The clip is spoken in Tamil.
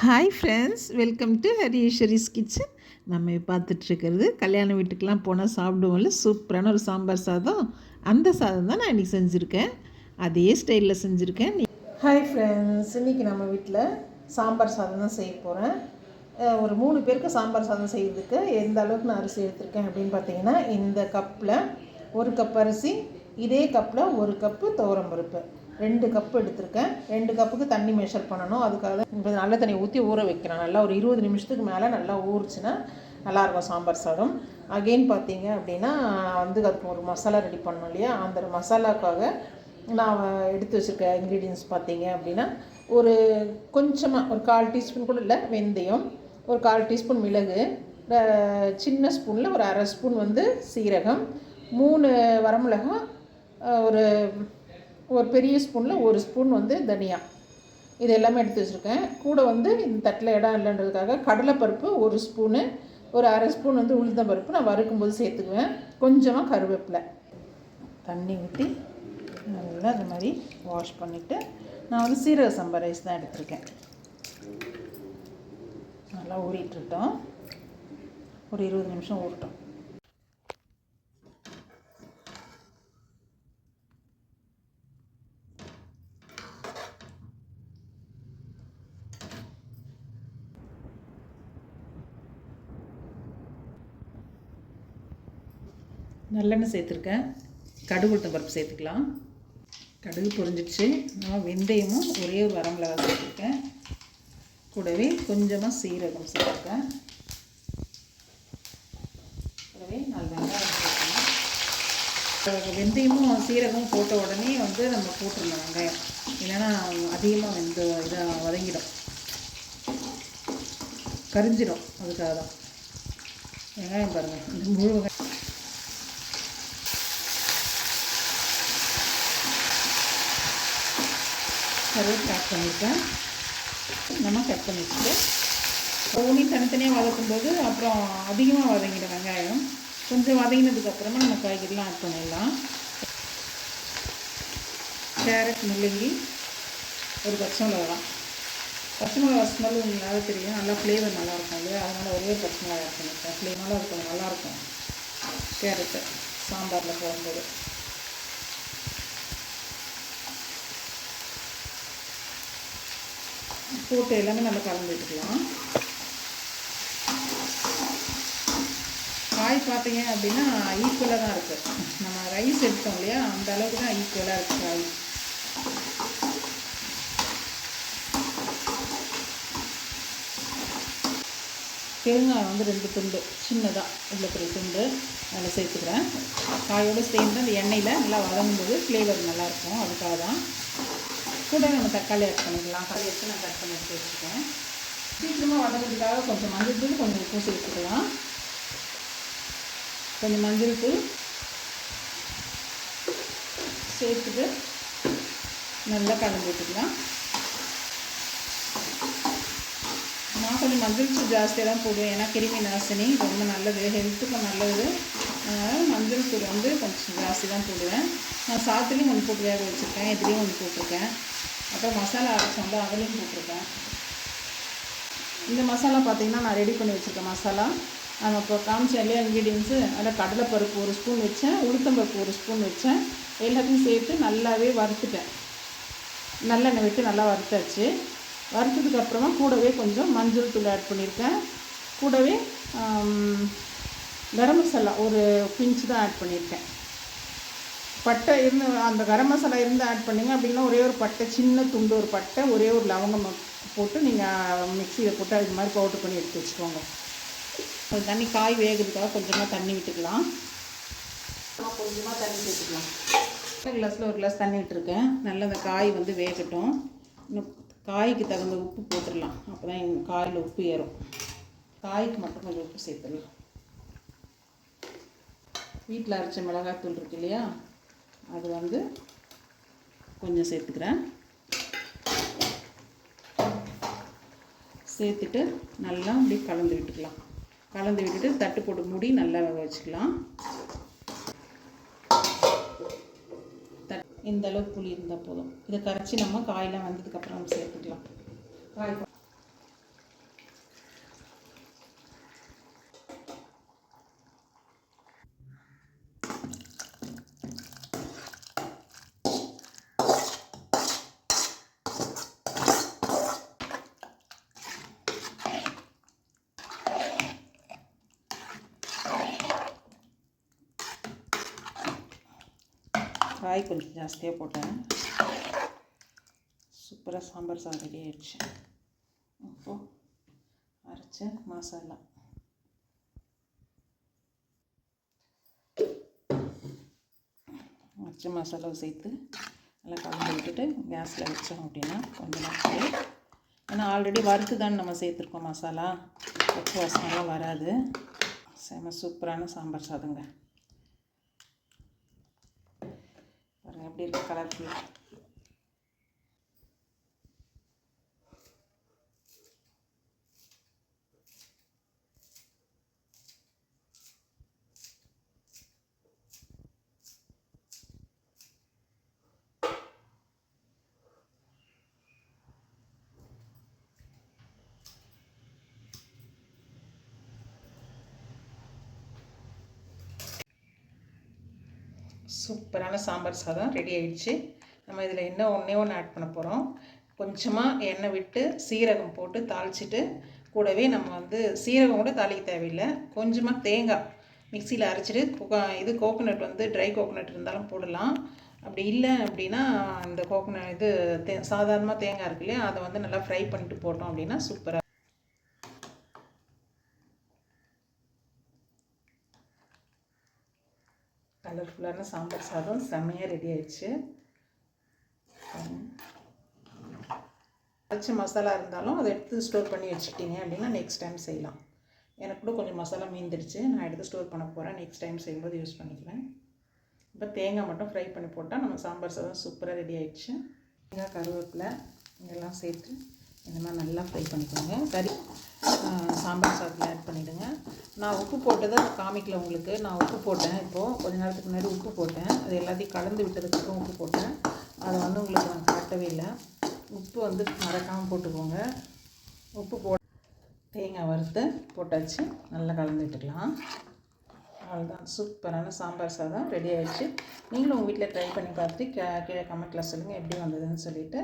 Hi friends welcome to Hariswari's kitchen நம்ம பார்த்துட்ருக்கிறது கல்யாண வீட்டுக்கெலாம் போனால் சாப்பிடுவோம்ல சூப்பரான ஒரு சாம்பார் சாதம். அந்த சாதம் தான் நான் இன்றைக்கி செஞ்சுருக்கேன். அதே ஸ்டைலில் செஞ்சுருக்கேன். ஹாய் ஃப்ரெண்ட்ஸ் இன்றைக்கி நம்ம வீட்டில் சாம்பார் சாதம் தான் செய்ய போகிறேன் ஒரு மூணு பேருக்கு சாம்பார் சாதம் செய்கிறதுக்கு எந்த அளவுக்கு நான் அரிசி எடுத்திருக்கேன் அப்படின்னு பார்த்தீங்கன்னா இந்த கப்பில் ஒரு கப் அரிசி இதே கப்பில் ஒரு கப்பு துவரம் பருப்பு. ரெண்டு கப் எடுத்திருக்கேன். ரெண்டு கப்புக்கு தண்ணி மெஷர் பண்ணணும். அதுக்காக இப்போ நல்ல தண்ணி ஊற்றி ஊற வைக்கிறேன். நல்லா ஒரு இருபது நிமிஷத்துக்கு மேலே நல்லா ஊறிச்சுன்னா நல்லாயிருக்கும் சாம்பார் சாதம். அகெயின் பார்த்தீங்க அப்படின்னா வந்து அதுக்கு ஒரு மசாலா ரெடி பண்ணோம் இல்லையா? அந்த மசாலாக்காக நான் எடுத்து வச்சுருக்க இன்க்ரீடியன்ஸ் பார்த்தீங்க அப்படின்னா ஒரு கொஞ்சமாக ஒரு கால் டீஸ்பூன் கூட இல்லை வெந்தயம் ஒரு கால் டீஸ்பூன் மிளகு சின்ன ஸ்பூனில் ஒரு அரை ஸ்பூன் வந்து சீரகம் மூணு வரமிளகா ஒரு ஒரு பெரிய ஸ்பூனில் ஒரு ஸ்பூன் வந்து தனியா. இது எல்லாமே எடுத்து வச்சுருக்கேன். கூட வந்து இந்த தட்டில் இடம் இல்லைன்றதுக்காக கடலைப்பருப்பு ஒரு ஸ்பூனு ஒரு அரை ஸ்பூன் வந்து உளுந்தம் பருப்பு நான் வறுக்கும்போது சேர்த்துக்குவேன். கொஞ்சமாக கருவேப்பிலை. தண்ணி ஊற்றி நல்லா இந்த மாதிரி வாஷ் பண்ணிவிட்டு நான் வந்து சீரக சம்பா ரைஸ் தான் எடுத்திருக்கேன். நல்லா ஊறிட்டுருட்டோம் ஒரு இருபது நிமிஷம் ஊறட்டும். நல்லெண்ணெய் சேர்த்துருக்கேன். கடுகு உளுத்தம் பருப்பு சேர்த்துக்கலாம். கடுகு பொரிஞ்சிடுச்சு. நான் வெந்தயமும் ஒரே ஒரு வரமிளகா சேர்த்துருக்கேன். கூடவே கொஞ்சமாக சீரகம் சேர்த்துருக்கேன். கூடவே நாலு வெங்காயம் வெந்தயமும் சீரகமும் போட்ட உடனே வந்து நம்ம போட்டுருந்தோம் வெங்காயம். இல்லைன்னா அதிகமாக வெந்த இதாக வதங்கிடும். கரிஞ்சிடும். அதுக்காக தான் வெங்காயம் பாருங்கள் இந்த முழு வெங்காயம் கருவேப்பிலை ஆட் பண்ணியிருக்கேன் நம்ம கட் பண்ணி வச்சுட்டு ஒவ்வொன்றையும் தனித்தனியாக வதக்கும்போது அப்புறம் அதிகமாக வதங்கிடும் வெங்காயம் கொஞ்சம் வதங்கினதுக்கப்புறமா நம்ம காய்கறிலாம் ஆட் பண்ணிடலாம். கேரட் முள்ளங்கி ஒரு பச்சை மிளகாய் பச்சை மிளகா ஸ்மெல் நல்லா தெரியும். நல்லா ஃப்ளேவர் நல்லாயிருக்கும் இல்லையா? அதனால் ஒரே பச்சை மிளகா ஆட் பண்ணியிருக்கேன் ஃப்ளேவராக இருக்கும். நல்லாயிருக்கும் கேரட்டு சாம்பாரில் போடும்போது. போட்டு எல்லாமே நம்ம கலந்து காய் பார்த்தீங்க அப்படின்னா ஈக்குவலாக தான் இருக்குது நம்ம ரைஸ் எடுத்தோம் இல்லையா? அந்த அளவுக்கு தான் ஈக்குவலாக இருக்குது காய். பெருங்காயம் வந்து ரெண்டு துண்டு சின்னதாக இவ்வளோ பெரிய துண்டு. அதில் சேர்த்துக்கிறேன். காயோடு சேர்ந்து அந்த எண்ணெயில் நல்லா வதங்கும்போது ஃப்ளேவர் நல்லாயிருக்கும் அதுக்காக தான் கூட நம்ம தக்காளி ஆட் பண்ணிக்கலாம். தக்காளி வச்சு நான் கட் பண்ணி எடுத்து வச்சுருக்கேன். சீக்கிரமாக வதங்கிறதுக்காக கொஞ்சம் மஞ்சள் தூள் கொஞ்சம் உப்பு சேர்த்துக்கலாம் கொஞ்சம் மஞ்சள் தூள் சேர்த்துட்டு நல்லா கலந்து விட்டுக்கலாம். நான் கொஞ்சம் மஞ்சள் தூள் ஜாஸ்தியாக தான் போடுவேன். ஏன்னா கிருமி நாசினி ரொம்ப நல்லது. ஹெல்த்துக்கும் நல்லது. அதனால் மஞ்சள் தூள் வந்து கொஞ்சம் ஜாஸ்தி தான் போடுவேன். நான் சாத்துலேயும் ஒன்று போட்டு வேக வச்சுருக்கேன். இதுலேயும் ஒன்று போட்டிருக்கேன். அப்புறம் மசாலா அரைச்சோம்ல அதுலேயும் போட்டிருக்கேன் இந்த மசாலா பார்த்திங்கன்னா நான் ரெடி பண்ணி வச்சுருக்கேன் மசாலா. நம்ம இப்போ காமிச்ச இல்லையா இன்க்ரீடியன்ஸு அதில் கடலைப்பருப்பு ஒரு ஸ்பூன் வச்சேன் உளுத்தம்பருப்பு ஒரு ஸ்பூன் வச்சேன். எல்லாத்தையும் சேர்த்து நல்லாவே வறுத்துட்டேன். நல்லெண்ணெய் விட்டு நல்லா வறுத்தாச்சு. வறுத்ததுக்கப்புறமா கூடவே கொஞ்சம் மஞ்சள் தூள் ஆட் பண்ணியிருக்கேன். கூடவே கரம் மசாலா ஒரு பிஞ்சு தான் ஆட் பண்ணியிருக்கேன். பட்டை இருந்து அந்த கரம் மசாலா இருந்து ஆட் பண்ணிங்க அப்படின்னா ஒரே ஒரு பட்டை சின்ன துண்டு ஒரு பட்டை ஒரே ஒரு லவங்கம் போட்டு நீங்கள் மிக்சியில் போட்டு அது மாதிரி பவுட்ரு பண்ணி எடுத்து வச்சுக்கோங்க. அது தண்ணி காய் வேகிறதுக்காக கொஞ்சமாக தண்ணி விட்டுக்கலாம். கொஞ்சமாக தண்ணி விட்டுக்கலாம் ஒரு கிளாஸில் ஒரு கிளாஸ் தண்ணி விட்டுருக்கேன். நல்லா அந்த காய் வந்து வேகட்டும். இன்னும் காய்க்கு தகுந்த உப்பு போட்டுடலாம். அப்போ தான் எங்கள் காயில் உப்பு ஏறும். காய்க்கு மட்டும் கொஞ்சம் உப்பு சேர்த்துடலாம். வீட்டில் அரைச்ச மிளகாத்தூள் இருக்கு இல்லையா? அது வந்து கொஞ்சம் சேர்த்துக்கிறேன். சேர்த்துட்டு நல்லா அப்படி கலந்து விட்டுக்கலாம். கலந்து விட்டுட்டு தட்டு போட்டு மூடி நல்லா வேக வச்சுக்கலாம். இந்த அளவுக்கு புளி இருந்தால் போதும். இதை கரைச்சி நம்ம காயெல்லாம் வந்ததுக்கப்புறம் சேர்த்துக்கலாம். காய் காய் கொஞ்சம் ஜாஸ்தியாக போட்டேன். சூப்பராக சாம்பார் சாதம் ரெடி ஆகிடுச்சு அப்போது அரைச்ச மசாலா. அரைச்ச மசாலாவை சேர்த்து நல்லா கலந்து விட்டுட்டு கேஸில் வச்சோம் அப்படின்னா கொஞ்சம் நேரத்தில் ஏன்னா ஆல்ரெடி வறுத்து தான் நம்ம சேர்த்துருக்கோம் மசாலா. உப்பு வாசனைலாம் வராது. செம சூப்பரான சாம்பார் சாதங்க பாருங்கள் எப்படி இருக்கு கலர்ஃபுல் சூப்பரான சாம்பார் சாதம் ரெடி ஆயிடுச்சு. நம்ம இதில் இன்னும் ஒன்றே ஒன்று ஆட் பண்ண போகிறோம் கொஞ்சமாக எண்ணெய் விட்டு சீரகம் போட்டு தாளிச்சிட்டு கூடவே நம்ம வந்து சீரகம் கூட தாளிக்க தேவையில்லை. கொஞ்சமாக தேங்காய் மிக்சியில் அரைச்சிட்டு இது கோகோனட் வந்து ட்ரை கோகோனட் இருந்தாலும் போடலாம். அப்படி இல்லை அப்படின்னா இந்த கோகோனட் இது தே சாதாரணமாக தேங்காய் இருக்கு இல்லையா அதை வந்து நல்லா ஃப்ரை பண்ணிட்டு போட்டோம் அப்படின்னா சூப்பராக கலர்ஃபுல்லான சாம்பார் சாதம் செம்மையாக ரெடி ஆயிடுச்சு. அரைச்ச மசாலா இருந்தாலும் அதை எடுத்து ஸ்டோர் பண்ணி வச்சுக்கிட்டீங்க அப்படின்னா நெக்ஸ்ட் டைம் செய்யலாம். எனக்கு கூட கொஞ்சம் மசாலா மீந்துடுச்சு. நான் எடுத்து ஸ்டோர் பண்ண போகிறேன் நெக்ஸ்ட் டைம் செய்யும்போது யூஸ் பண்ணிக்கிறேன். இப்போ தேங்காய் மட்டும் ஃப்ரை பண்ணி போட்டால் நம்ம சாம்பார் சாதம் சூப்பராக ரெடி ஆயிடுச்சு. தேங்காய் கருவேப்பிலை இதெல்லாம் சேர்த்து இந்த மாதிரி நல்லா ஃப்ரை பண்ணிக்கோங்க. கறி சாம்பார் சாதத்தில் ஆட் பண்ணிவிடுங்க நான் உப்பு போட்டதை காமிக்கல உங்களுக்கு. நான் உப்பு போட்டேன் இப்போது கொஞ்ச நேரத்துக்கு முன்னாடி உப்பு போட்டேன். அது எல்லாத்தையும் கலந்து விட்டதுக்கப்புறம் உப்பு போட்டேன். அதை வந்து உங்களுக்கு நான் காட்டவே இல்லை. உப்பு வந்து மறக்காமல் போட்டுக்கோங்க. உப்பு போ தேங்காய் வறுத்து போட்டாச்சு. நல்லா கலந்து விட்டுக்கலாம். அவ்வளோதான் சூப்பரான சாம்பார் சாதம் ரெடி ஆகிடுச்சு நீங்களும் உங்கள் வீட்டில் ட்ரை பண்ணி பார்த்துட்டு கீழே கமெண்ட்டில் சொல்லுங்கள் எப்படி வந்ததுன்னு சொல்லிவிட்டு